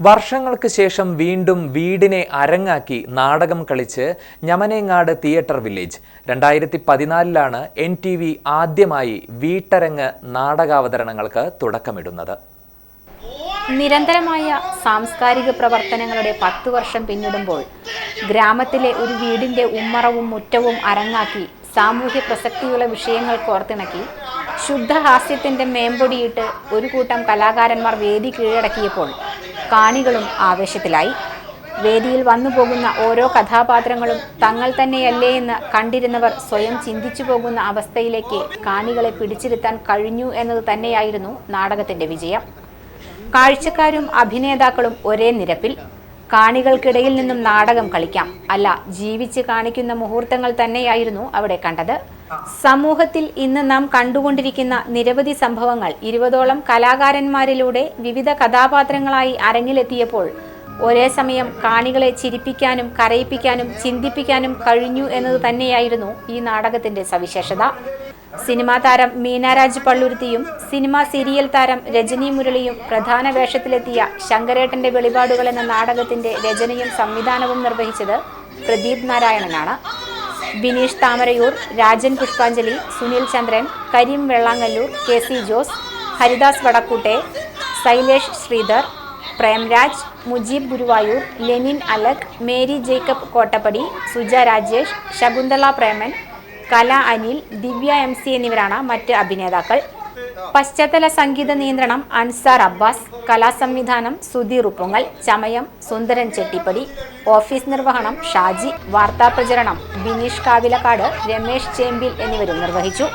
വർഷങ്ങൾക്ക് ശേഷം വീണ്ടും വീടിനെ അരങ്ങാക്കി നാടകം കളിച്ച് ഞമനേങ്ങാട് തിയേറ്റർ വില്ലേജ്. രണ്ടായിരത്തി പതിനാലിലാണ് എൻ ടി വി ആദ്യമായി വീട്ടരങ്ങ് നാടകാവതരണങ്ങൾക്ക് തുടക്കമിടുന്നത്. നിരന്തരമായ സാംസ്കാരിക പ്രവർത്തനങ്ങളുടെ പത്തു വർഷം പിന്നിടുമ്പോൾ ഗ്രാമത്തിലെ ഒരു വീടിന്റെ ഉമ്മറവും മുറ്റവും അരങ്ങാക്കി സാമൂഹ്യ പ്രസക്തിയുള്ള വിഷയങ്ങൾ കോർത്തിണക്കി ശുദ്ധഹാസ്യത്തിന്റെ മേമ്പൊടിയിട്ട് ഒരു കൂട്ടം കലാകാരന്മാർ വേദി കീഴടക്കിയപ്പോൾ കാണികളും ആവേശത്തിലായി. വേദിയിൽ വന്നു പോകുന്ന ഓരോ കഥാപാത്രങ്ങളും തങ്ങൾ തന്നെയല്ലേ എന്ന് കണ്ടിരുന്നവർ സ്വയം ചിന്തിച്ചു പോകുന്ന അവസ്ഥയിലേക്ക് കാണികളെ പിടിച്ചിരുത്താൻ കഴിഞ്ഞു എന്നത് തന്നെയായിരുന്നു നാടകത്തിന്റെ വിജയം. കാഴ്ചക്കാരും അഭിനേതാക്കളും ഒരേ നിരപ്പിൽ. കാണികൾക്കിടയിൽ നിന്നും നാടകം കളിക്കാം. അല്ല ജീവിച്ച് കാണിക്കുന്ന മുഹൂർത്തങ്ങൾ തന്നെയായിരുന്നു അവിടെ കണ്ടത്. സമൂഹത്തിൽ ഇന്ന് നാം കണ്ടുകൊണ്ടിരിക്കുന്ന നിരവധി സംഭവങ്ങൾ ഇരുപതോളം കലാകാരന്മാരിലൂടെ വിവിധ കഥാപാത്രങ്ങളായി അരങ്ങിലെത്തിയപ്പോൾ ഒരേ സമയം കാണികളെ ചിരിപ്പിക്കാനും കരയിപ്പിക്കാനും ചിന്തിപ്പിക്കാനും കഴിഞ്ഞു എന്നത് തന്നെയായിരുന്നു ഈ നാടകത്തിന്റെ സവിശേഷത. സിനിമാ താരം മീനാരാജ് പള്ളുരുത്തിയും സിനിമാ സീരിയൽ താരം രജനി മുരളിയും പ്രധാന വേഷത്തിലെത്തിയ ശങ്കരേട്ടന്റെ വെളിപാടുകൾ എന്ന നാടകത്തിന്റെ രചനയും സംവിധാനവും നിർവഹിച്ചത് Pradeep നാരായണനാണ്. Bineesh Thamarayoor Rajan Pushpanjali Sunil Chandran Kareem Vellangallur K C Jose Haridas വടക്കൂട്ടെ Sailesh Sreedhar Premraj Mujeeb Guruvayur Lenin Alec Mary Jacob Kottappadi Suja Rajesh Shakuntala Preman Kala Anil Divya M C എന്നിവരാണ് മറ്റ് അഭിനേതാക്കൾ. പശ്ചാത്തല സംഗീത നിയന്ത്രണം അൻസാർ അബ്ബാസ് കലാസംവിധാനം സുധീർ ഉപ്പുങ്ങൽ ചമയം സുന്ദരൻ ചെട്ടിപ്പടി ഓഫീസ് നിർവഹണം ഷാജി വാർത്താപ്രചരണം ബിനീഷ് കാവിലക്കാട് രമേശ് ചേമ്പിൽ എന്നിവരും നിർവഹിച്ചു.